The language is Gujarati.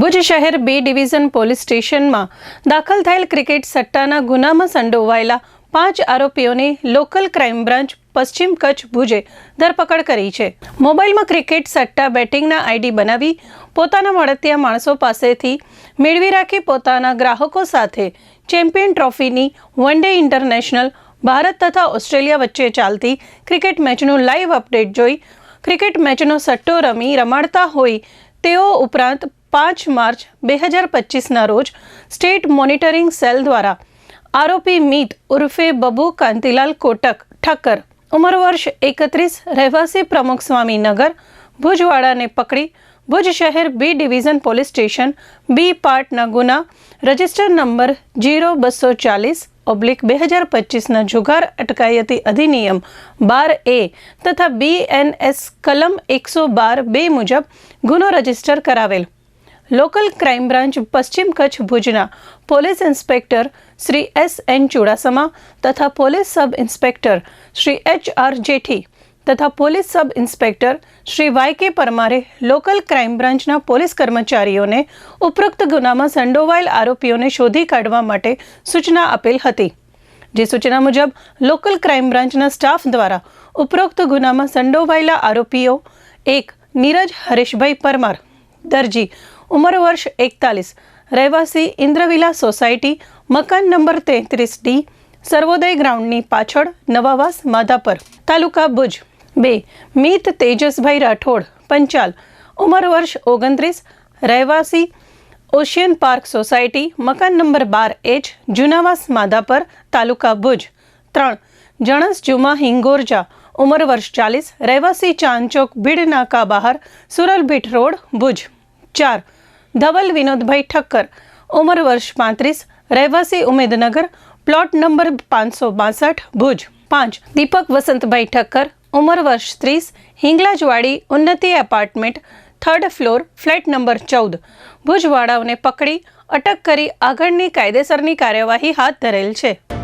ભુજ શહેર બી ડિવિઝન પોલીસ સ્ટેશનમાં દાખલ થયેલ ક્રિકેટ સટ્ટાના ગુનામાં સંડોવાયેલા પાંચ આરોપીઓને લોકલ ક્રાઇમ બ્રાન્ચ પશ્ચિમ કચ્છ ભુજે ધરપકડ કરી છે. મોબાઈલમાં ક્રિકેટ સટ્ટા બેટિંગના આઈડી બનાવી પોતાના મળતિયા માણસો પાસેથી મેળવી રાખી પોતાના ગ્રાહકો સાથે ચેમ્પિયન ટ્રોફીની વન ડે ઇન્ટરનેશનલ ભારત તથા ઓસ્ટ્રેલિયા વચ્ચે ચાલતી ક્રિકેટ મેચનું લાઈવ અપડેટ જોઈ ક્રિકેટ મેચનો સટ્ટો રમી રમાડતા હોય તેઓ ઉપરાંત પાંચ માર્ચ બે હજાર પચીસના રોજ સ્ટેટ મોનિટરિંગ સેલ દ્વારા આરોપી મીત ઉર્ફે બબુ કાંતિલાલ કોટક ઠક્કર, ઉંમર વર્ષ એકત્રીસ, રહેવાસી પ્રમુખ સ્વામી નગર ભુજવાડાને પકડી ભુજ શહેર B division police station, B પાર્ટના ગુના, રજિસ્ટર નંબર જીરો બસો ચાલીસ, ઓબ્લિક બે હજાર પચીસના જુગાર અટકાયતી અધિનિયમ બાર એ તથા બી એન એસ કલમ એકસો બાર બે મુજબ ગુનો રજિસ્ટર કરાવેલ. લોકલ ક્રાઇમ બ્રાન્ચ પશ્ચિમ કચ્છ ભુજના police inspector Shri S N Chudasama તથા police sub inspector Shri H R Jethi તથા police sub inspector Shri Y K પરમારે લોકલ ક્રાઇમ બ્રાન્ચના પોલીસ કર્મચારીઓને ઉપરોક્ત ગુનામાં સંડોવાયેલ આરોપીઓને શોધી કાઢવા માટે સૂચના આપેલ હતી. જે સૂચના મુજબ, લોકલ ક્રાઇમ બ્રાન્ચના સ્ટાફ દ્વારા ઉપરોક્ત ગુનામાં સંડોવાયેલા આરોપીઓ એક નીરજ હરેશભાઈ પરમાર દરજી. ઉંમર વર્ષ એકતાલીસ. રહેવાસી ઇન્દ્રવિલા સોસાયટી, મકાન નંબર તેત્રીસ ડી, સર્વોદય ગ્રાઉન્ડની પાછળ, નવાવાસ, માધાપર, તાલુકા ભુજ. બે. મિત તેજસભાઈ રાઠોડ, પંચાલ. ઉંમર વર્ષ ઓગણત્રીસ. રહેવાસી ઓશિયન પાર્ક સોસાયટી, મકાન નંબર બાર એચ, જુનાવાસ, માધાપર, તાલુકા ભુજ. ત્રણ. જણસ જુમા હિંગોરજા ઉંમર વર્ષ ચાલીસ, રહેવાસી ચાંદચોક ભીડ નાકા બહાર, સુરલભીટ રોડ, ભુજ. ચાર, ધવલ વિનોદભાઈ ઠક્કર. ઉંમર વર્ષ પાંત્રીસ, રહેવાસી ઉમેદનગર, પ્લોટ નંબર પાંચસો બાસઠ, ભુજ. પાંચ, દીપક વસંતભાઈ ઠક્કર. ઉંમર વર્ષ ત્રીસ, Hinglajwadi Unnati apartment, third floor, flat number ચૌદ. ભુજવાળાઓને પકડી, અટક કરી આગળની કાયદેસરની કાર્યવાહી હાથ ધરેલ છે.